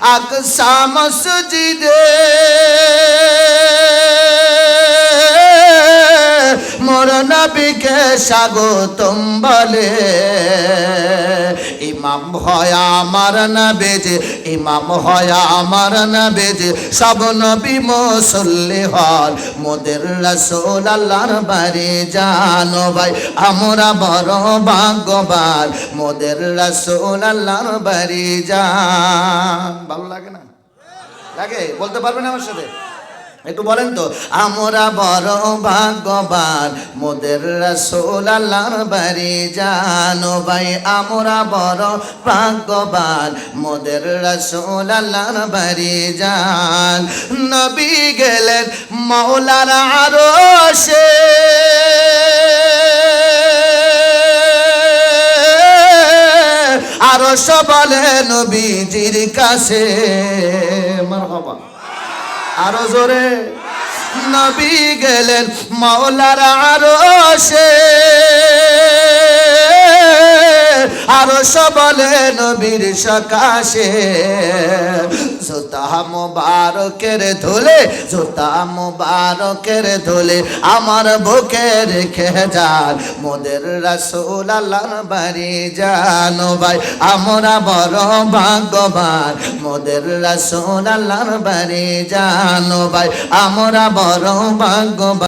আকসা মসজিদে মোর নবীকে স্বাগতম বলে। ইমাম হয় আমার না বেজে ইমাম হয় আমার না বেজে সব নবী মুসল্লি হল মোদের রসোল আল্লাহর বাড়ি জানো ভাই। আমরা বড় ভাগ্যবান, মোদের রসোল আল্লাহর বাড়ি যান। ভালো লাগে না? লাগে? বলতে পারবেন আমার সাথে? একটু বলেন তো, আমরা বড় ভাগ্যবান, মোদের রসোল আল্লাহর বাড়ি জানো ভাই, আমরা বড় ভাগ্যবান, মোদের রসোল আল্লাহর বাড়ি যান নবী গেলেন মৌলার আরও সে আরও সবলে নবীজির কাছে। মারহাবা। আরও জোরে। নবী গেলেন মাওলার আরও সে আরও সবলে নবীর সকাশে। জোতা মোবারকের ধুলে, জোতা মোবারকের ধুলে আমার বুকে রেখে যান। মোদের রাসুল আল্লাহর বাড়ি জানো ভাই, আমরা বড় ভাগ্যবান। মোদের রাসুল আল্লাহর বাড়ি জানো ভাই, আমরা বড় ভাগ্যবান।